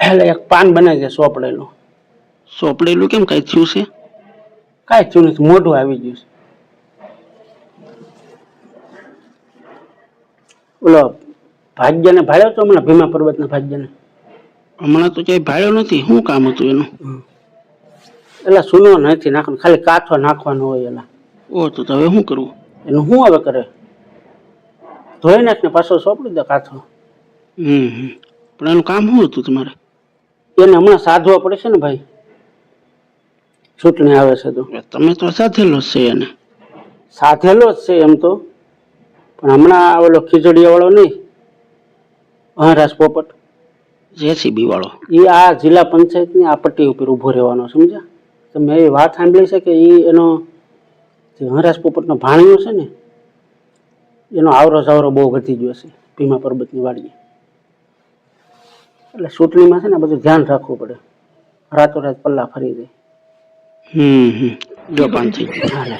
એટલે એક પાન બનાવી દે સોપડેલું. સોપડેલું કેમ? કઈ થયું છે? કાંઈ થયું નથી મોઢું આવી ગયું છે. ઓલો ભાગ્યને ભાડ્યો તો હમણાં ભીમા પર્વતના ભાગ્યને? હમણાં તો ક્યાંય ભાડ્યો નથી. શું કામ હતું એનું? એટલે સુનો નથી નાખવાનું ખાલી કાથો નાખવાનો હોય એલા. ઓ તો હવે શું કરવું? એનું શું હવે કરે? ધોઈ નાખ ને પાછો સોંપડી દે કાથો. હમ. પણ એનું કામ શું હતું તમારે? એને હમણાં સાધવા પડે છે ને ભાઈ? ચૂંટણી આવે છે તો. તમે તો સાધેલો છે એને. સાધેલો જ છે એમ તો. પણ હમણાં ઓલો ખીચડીયા વાળો નહીં? મહારાજ પોપટ. જેસીબી વાળો એ આ જિલ્લા પંચાયતની આ પટ્ટી ઉપર ઊભો રહેવાનો સમજ્યા? તમે એ વાત સાંભળી છે કે એ એનો જે મહારાજ પોપટનો ભાણિયો છે ને એનો આવરો સાવરો બહુ વધી ગયો છે ભીમા પર્વતની વાડીએ. એટલે ચૂંટણીમાં છે ને બધું ધ્યાન રાખવું પડે. રાતોરાત પલ્લા ફરી જાય હમ હમ. જો પાંચ હાલે